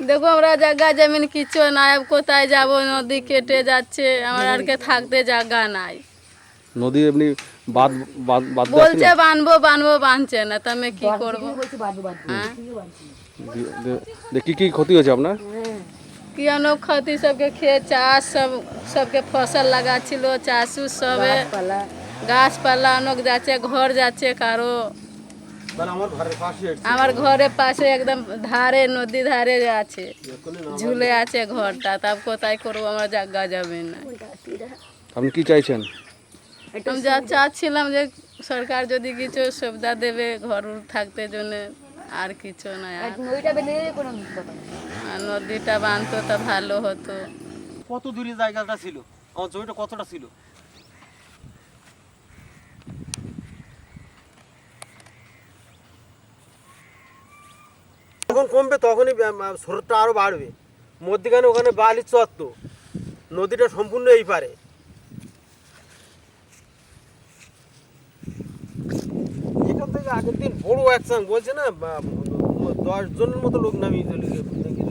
দেখো আমরা জায়গা জমিন কিছু নাই কোথায় যাব? নদী কেটে যাচ্ছে আমার আর কে থাকতে জায়গা নাই। নদী এমনি বাদ বাদ বলছে বানবো বানবো বানছে না তো আমি কি করব? হ্যাঁ। দেখি কি ক্ষতি হয়েছে আপনার? কি অনেক ক্ষতি? সবকে খেয়ে চাষ সব সবকে ফসল লাগাচ্ছিল চাষ সবে। গাছপালা অনেক যাচ্ছে ঘর যাচ্ছে কারও আমার ঘরের পাশে একদম ধারে নদী ধারে আছে। ঝুলে আছে ঘরটা তাব কোথায় করব? আমার জায়গা যাবে না। আপনি কি চাইছেন? আমি যা চাচ্ছিলাম যে সরকার যদি কিছু সুবিধা দেবে ঘর থাকতে জন্য আর কিছু না। নদীটা বানতো তা ভালো হতো। কত দূরে জায়গাটা ছিল? আমার জমিটা কতটা ছিল? যখন কমবে তখনই স্রোতটা আরও বাড়বে। মধ্যখানে ওখানে বালি চত্ব নদীটা সম্পূর্ণ এই পারে। এখান থেকে আগের দিন বড় একসাং বলছে না দশজনের দশ জনের মতো লোক নামিয়ে চলে গেছে।